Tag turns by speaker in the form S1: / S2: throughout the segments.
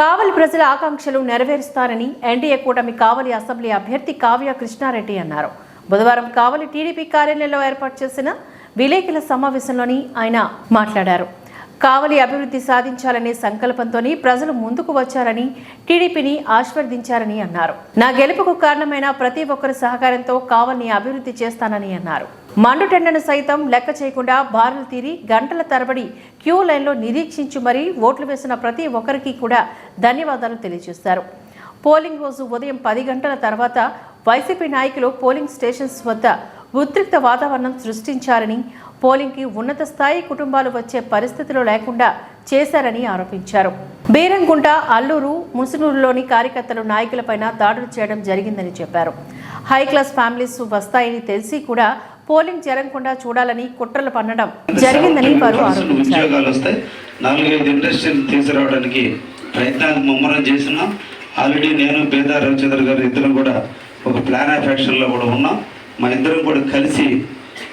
S1: కావలి ప్రజల ఆకాంక్షలు నెరవేరుస్తారని ఎన్డీఏ కూటమి కావలి అసెంబ్లీ అభ్యర్థి కావ్య కృష్ణారెడ్డి అన్నారు. బుధవారం కావలి టీడీపీ కార్యాలయంలో ఏర్పాటు చేసిన విలేకరుల సమావేశంలోని ఆయన మాట్లాడారు. కావలి అభివృద్ధి సాధించాలనే సంకల్పంతోని ప్రజలు ముందుకు వచ్చారని టీడీపీని ఆశీర్వదించారని అన్నారు. నా గెలుపుకు కారణమైన ప్రతి ఒక్కరి సహకారంతో కావలిని అభివృద్ధి చేస్తానని అన్నారు. మండుటెండను సైతం లెక్క చేయకుండా బారులు తీరి గంటల తరబడి క్యూ లైన్లో నిరీక్షించి మరీ ఓట్లు వేసిన ప్రతి ఒక్కరికి కూడా ధన్యవాదాలు తెలియజేశారు. పోలింగ్ రోజు ఉదయం పది గంటల తర్వాత వైసీపీ నాయకులు పోలింగ్ స్టేషన్స్ వద్ద ఉద్రిక్త వాతావరణం సృష్టించారని పోలింగ్కి ఉన్నత స్థాయి కుటుంబాలు వచ్చే పరిస్థితులు లేకుండా చేశారని ఆరోపించారు. బీరంగుంట అల్లూరు ముసునూరులోని కార్యకర్తలు నాయకులపైన దాడులు చేయడం జరిగిందని చెప్పారు. హై క్లాస్ ఫ్యామిలీస్ వస్తాయని తెలిసి కూడా పోలింగ్ జరగకుండా చూడాలని కుట్రలు పన్నడం జరిగిందని వారు
S2: తీసుకురావడానికి ప్రయత్నాలు ముమ్మరం చేసినాం ఆల్రెడీ నేను పేద రవిచంద్ర గారు ఇద్దరం కూడా ఒక ప్లాన్ ఆఫ్ యాక్షన్లో కూడా ఉన్నాం. మా ఇద్దరం కూడా కలిసి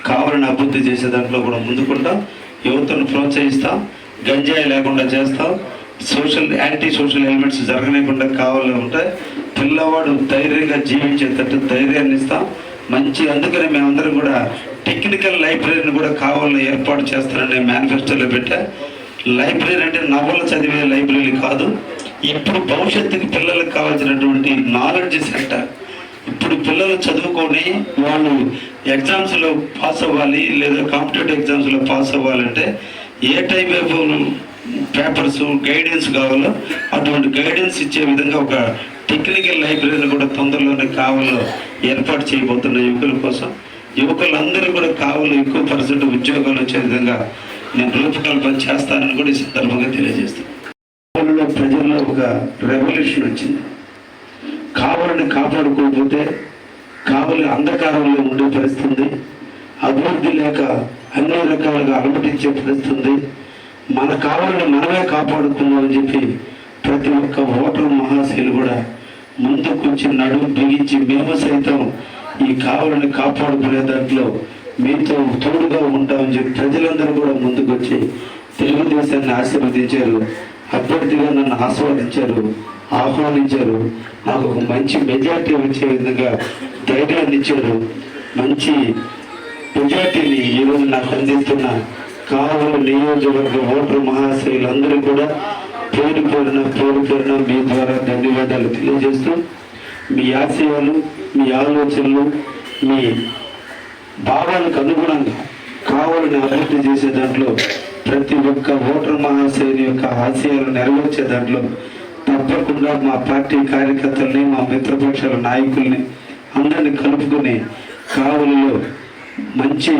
S2: కావాలని అభివృద్ధి చేసే దాంట్లో కూడా ముందుకుంటాం యువతను ప్రోత్సహిస్తాం గంజాయి లేకుండా చేస్తాం సోషల్ యాంటీ సోషల్ ఎలిమెంట్స్ జరగలేకుండా కావాలి ఉంటాయి పిల్లవాడు ధైర్యంగా జీవించేటట్టు ధైర్యాన్ని ఇస్తాం. మంచి అందుకని మేమందరం కూడా టెక్నికల్ లైబ్రరీని కూడా కావాలని ఏర్పాటు చేస్తారనే మేనిఫెస్టోలో పెట్టా. లైబ్రరీ అంటే నవలు చదివే లైబ్రరీ కాదు ఇప్పుడు భవిష్యత్తుకి పిల్లలకు కావాల్సినటువంటి నాలెడ్జ్ సెంటర్ ఇప్పుడు పిల్లలు చదువుకొని వాళ్ళు ఎగ్జామ్స్లో పాస్ అవ్వాలి లేదా కాంపిటేటివ్ ఎగ్జామ్స్లో పాస్ అవ్వాలంటే ఏ టైప్ ఆఫ్ పేపర్స్ గైడెన్స్ కావాలో అటువంటి గైడెన్స్ ఇచ్చే విధంగా ఒక టెక్నికల్ లైబ్రరీని కూడా తొందరలోనే కావాలో ఏర్పాటు చేయబోతున్న యువకుల కోసం. యువకులందరూ కూడా కావాలి ఎక్కువ పర్సెంట్ ఉద్యోగాలు వచ్చే విధంగా నేను రూపకల్పన చేస్తానని కూడా ఈ సందర్భంగా తెలియజేస్తాను ప్రజల్లో ఒక రెవల్యూషన్ వచ్చింది. కావలిని కాపాడుకోకపోతే కావలి అంధకారంలో ఉండే పరిస్థితి అభివృద్ధి లేక అన్ని రకాలుగా అలమటించే పరిస్థితి మన కావాలని మనమే కాపాడుకుందామని చెప్పి ప్రతి ఒక్క ఓటర్ మహాశైలు కూడా ముందుకొచ్చి నడుము బిగించి మేము సైతం ఈ కావాలని కాపాడుకునే దాంట్లో మీతో తోడుగా ఉంటామని చెప్పి ప్రజలందరూ కూడా ముందుకొచ్చి తెలుగుదేశాన్ని ఆశీర్వదించారు. అభ్యర్థిగా నన్ను ఆస్వాదించారు. ఆహ్వానించారు. నాకు ఒక మంచి మెజార్టీ వచ్చే విధంగా ధైర్యాన్ని ఇచ్చారు. మంచి మెజార్టీని ఈరోజు నాకు అందిస్తున్న కావలి నియోజకవర్గ ఓటర్ మహాశయులందరూ కూడా పేరు పేరున పేరు పేరున మీ ద్వారా ధన్యవాదాలు తెలియజేస్తూ మీ ఆశయాలు మీ ఆలోచనలు మీ భావాలకు అనుగుణంగా కావాలని అభివృద్ధి చేసే దాంట్లో ప్రతి ఒక్క ఓటర్ మహాశయుని యొక్క ఆశయాలు నెరవేర్చే దాంట్లో తప్పకుండా మా పార్టీ కార్యకర్తల్ని మా మిత్రపక్షాల నాయకుల్ని అందరిని కలుపుకొని కావులలో మంచి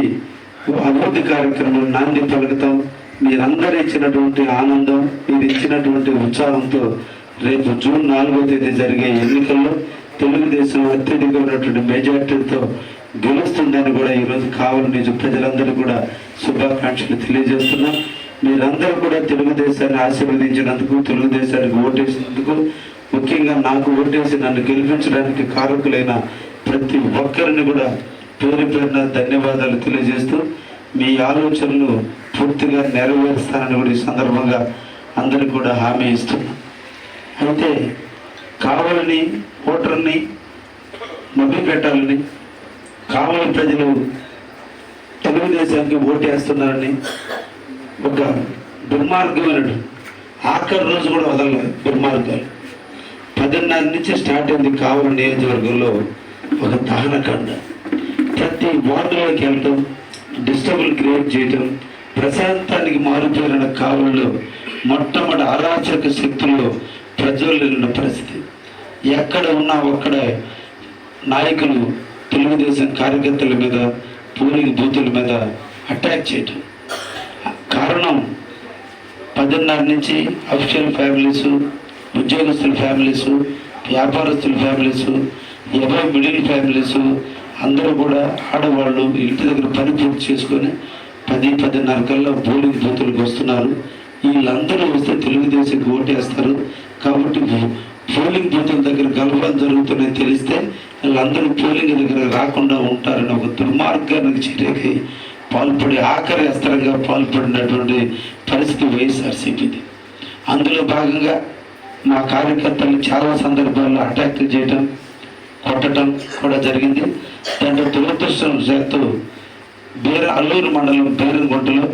S2: అభివృద్ధి కార్యక్రమం నాంది పలుకుతాం. మీరందరూ ఇచ్చినటువంటి ఆనందం మీరు ఇచ్చినటువంటి ఉత్సాహంతో రేపు జూన్ నాలుగో తేదీ జరిగే ఎన్నికల్లో తెలుగుదేశం అత్యధికమైనటువంటి మెజార్టీతో గెలుస్తుందని కూడా ఈరోజు కావలి నిజ ప్రజలందరూ కూడా శుభాకాంక్షలు తెలియజేస్తున్నాం. మీరందరూ కూడా తెలుగుదేశాన్ని ఆశీర్వదించినందుకు తెలుగుదేశానికి ఓటేసినందుకు ముఖ్యంగా నాకు ఓటేసి నన్ను గెలిపించడానికి కారకులైన ప్రతి ఒక్కరిని కూడా పేరు పేరున ధన్యవాదాలు తెలియజేస్తూ మీ ఆలోచనలు పూర్తిగా నెరవేరుస్తానని కూడా ఈ సందర్భంగా అందరికి కూడా హామీ ఇస్తున్నాం అయితే కావాలని ఓటర్ని మభ్య పెట్టాలని కావాలని ప్రజలు తెలుగుదేశానికి ఓటేస్తున్నారని ఒక దుర్మార్గమైన ఆఖరి రోజు కూడా వదలలేదు దుర్మార్గాలు. పదిన్నర నుంచి స్టార్ట్ అయింది కావలి నియోజకవర్గంలో ఒక దహనకాండ ప్రతి వార్డులోకి వెళ్ళటం డిస్టర్బుల్ క్రియేట్ చేయటం ప్రశాంతానికి మారుపేరిన కావలిలో మొట్టమొదటి అరాచక శక్తుల్లో ప్రజల్లో పరిస్థితి. ఎక్కడ ఉన్నా ఒక్కడ నాయకులు తెలుగుదేశం కార్యకర్తల మీద పోలింగ్ బూతుల మీద అటాక్ చేయటం. కారణం పద్దెన్నర నుంచి అఫిషియల్ ఫ్యామిలీస్ ఉద్యోగస్తుల ఫ్యామిలీస్ వ్యాపారస్తుల ఫ్యామిలీస్ ఎవరో మిడిల్ ఫ్యామిలీస్ అందరూ కూడా ఆడవాళ్ళు ఇంటి దగ్గర పని పూర్తి చేసుకొని పది పదిన్నర కల్లా పోలింగ్ బూతులకు వస్తున్నారు. వీళ్ళందరూ వస్తే తెలుగుదేశం ఓటేస్తారు. కాబట్టి పోలింగ్ బూతుల దగ్గర గలభాలు జరుగుతుందని తెలిస్తే వాళ్ళందరూ పోలింగ్ దగ్గర రాకుండా ఉంటారని ఒక దుర్మార్గానికి చర్యకి పాల్పడి ఆఖరి అస్త్రంగా పాల్పడినటువంటి పరిస్థితి వైఎస్ఆర్సీపీది. అందులో భాగంగా మా కార్యకర్తలు చాలా సందర్భాల్లో అటాక్ చేయటం కొట్టడం కూడా జరిగింది. దాంట్లో దురదృష్టం చేస్తూ బేర అల్లూరు మండలం బేరంగుంటలో